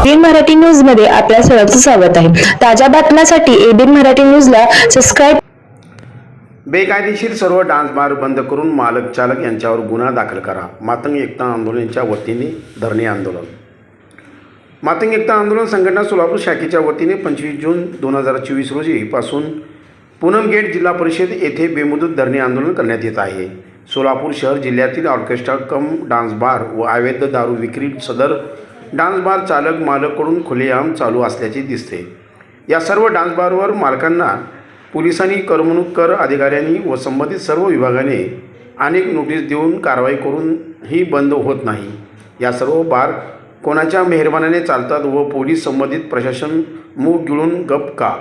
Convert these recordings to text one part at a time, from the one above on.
ABN Marathi न्यूजमध्ये आपल्या सर्वांचं स्वागत आहे. ताज्या बातम्यांसाठी एबीएन मराठी न्यूजला सबस्क्राईब बेकायदेशीर सर्व डान्स बार बंद करून मालक चालक यांच्यावर गुन्हा दाखल करा. मातंग एकता आंदोलनाच्या वतीने धरणे आंदोलन. मातंग एकता आंदोलन संघटना सोलापूर शाखेच्या वतीने पंचवीस जून दोन हजार चोवीस रोजीपासून पूनम गेट जिल्हा परिषद येथे बेमुदत धरणे आंदोलन करण्यात येत आहे. सोलापूर शहर जिल्ह्यातील ऑर्केस्ट्रा कम डान्स बार व अवैध दारू विक्री सदर डान्स बार चालक मालककडून खुलेआम चालू असल्याचे दिसते. या सर्व डान्स बारवर मालकांना पोलिसांनी करमणूक कर अधिकाऱ्यांनी व संबंधित सर्व विभागाने अनेक नोटीस देऊन कारवाई करूनही बंद होत नाही. या सर्व बार कोणाच्या मेहरबानाने चालतात व पोलीस संबंधित प्रशासन मूग गिळून गप का?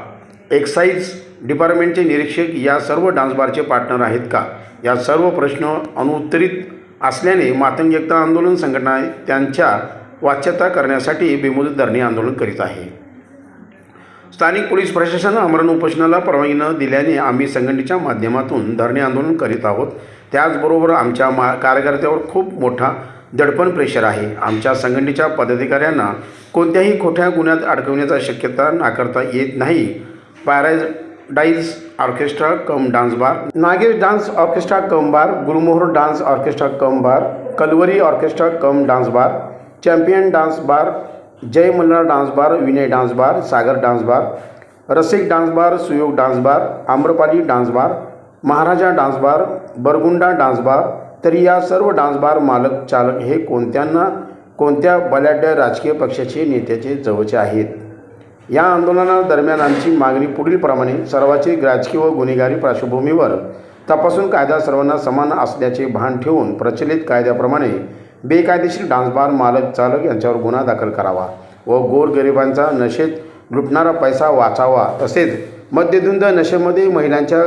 एक्साईज डिपार्टमेंटचे निरीक्षक या सर्व डान्सबारचे पार्टनर आहेत का? या सर्व प्रश्न अनुत्तरित असल्याने मातंग एकता आंदोलन संघटना त्यांच्या वाच्यता करण्यासाठी बेमुदत धरणे आंदोलन करीत आहे. स्थानिक पोलीस प्रशासन आमरण उपोषणाला परवानगी न दिल्याने आम्ही संघटनेच्या माध्यमातून धरणे आंदोलन करीत आहोत. त्याचबरोबर आमच्या मा कार्यकर्त्यावर खूप मोठा दडपण प्रेशर आहे. आमच्या संघटनेच्या पदाधिकाऱ्यांना कोणत्याही खोट्या गुन्ह्यात अडकवण्याचा शक्यता नाकारता येत नाही. Paradise orchestra cum dance bar Nagesh dance orchestra cum bar Gulmohar dance orchestra cum bar Kalvari orchestra cum dance bar champion dance bar Jai Malhar dance bar Vinay dance bar Sagar dance bar Rasik dance bar Suyog dance bar Amrapali dance bar Maharaja dance bar burgundy dance bar तरी या सर्व dance bar मालक चालक हे कोणत्यांना कोणत्या बलाढ्य राजकीय पक्षाचे नेत्याचे जवळचे आहेत? या आंदोलनादरम्यान आमची मागणी पुढीलप्रमाणे सर्वाचे राजकीय व गुन्हेगारी पार्श्वभूमीवर तपासून कायदा सर्वांना समान असल्याचे भान ठेवून प्रचलित कायद्याप्रमाणे बेकायदेशीर डान्सबार मालक चालक यांच्यावर गुन्हा दाखल करावा व गोरगरिबांचा नशेत लुटणारा पैसा वाचावा तसेच मद्यधुंद नशेमध्ये महिलांच्या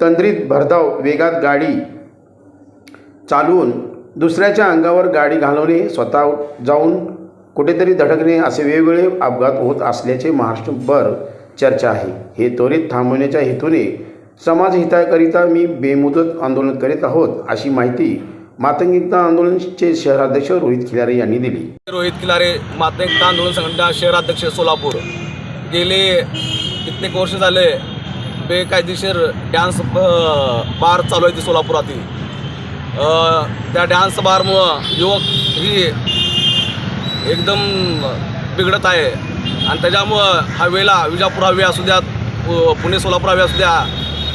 तंद्रीत भरधाव वेगात गाडी चालवून दुसऱ्याच्या अंगावर गाडी घालवणे स्वतः जाऊन कुठेतरी धडकणे असे वेगवेगळे अपघात होत असल्याचे महाराष्ट्रभर चर्चा आहे. हे त्वरित थांबवण्याच्या हेतूने समाजहिताकरिता मी बेमुदत आंदोलन करीत आहोत अशी माहिती मातंगिकता आंदोलनचे शहराध्यक्ष रोहित खिलारे यांनी दिली. रोहित खिलारे मातंगिकता आंदोलन संघटना शहराध्यक्ष सोलापूर. गेले कित्येक वर्ष झाले बेकायदेशीर डान्स बार चालू आहे ती सोलापुरातील. त्या डान्स बारमुळं युवक ही एकदम बिघडत आहे. आणि त्याच्यामुळं हवेला विजापूर हवे असू द्यात पु- पुणे सोलापूर हवे असू द्या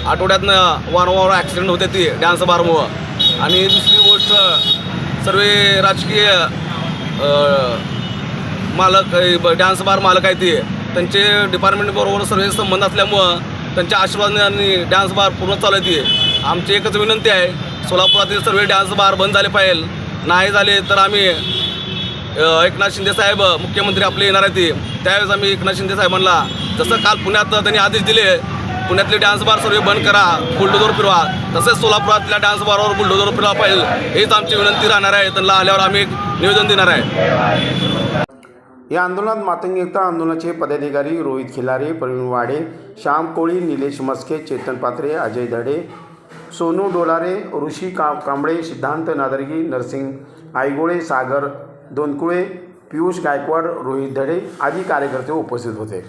आठवड्यातनं वारंवार ॲक्सिडेंट होते ती डान्स बारमुळं. आणि दुसरी गोष्ट सर्व राजकीय मालक ब- डान्स बार मालक आहेत ते. त्यांचे डिपार्टमेंटबरोबर सर्व संबंध असल्यामुळं त्यांच्या आशीर्वादाने डान्स बार पूर्ण चालत आहे ते. आमची एकच विनंती आहे सोलापुरातील सर्व डान्स बार बंद झाले पाहिजे. नाही झाले तर आम्ही एकनाथ शिंदे साहेब मुख्यमंत्री आपले येणार आहेत त्यावेळेस आम्ही एकनाथ शिंदे साहेबांना जसं काल पुण्यात त्यांनी आदेश दिले पुण्यातले डान्स बार सर्व बंद करा बुलडोजर फिरवा. तसेच सोलापुरातल्या डान्स बारवर बुलडोजर फिरवा पाहिजे. हेच आमची विनंती राहणार आहे. त्यांना आल्यावर आम्ही एक निवेदन देणार आहे. या आंदोलनात मातंगिकता आंदोलनाचे पदाधिकारी रोहित खिलारे प्रवीण वाडे श्याम कोळी निलेश मस्के चेतन पात्रे अजय धडे सोनू डोलारे ऋषी का कांबळे सिद्धांत नादरगी नरसिंग आयगोळे सागर दोनकुळे पियुष गायकवाड रोहित धडे आदी कार्यकर्ते उपस्थित होते.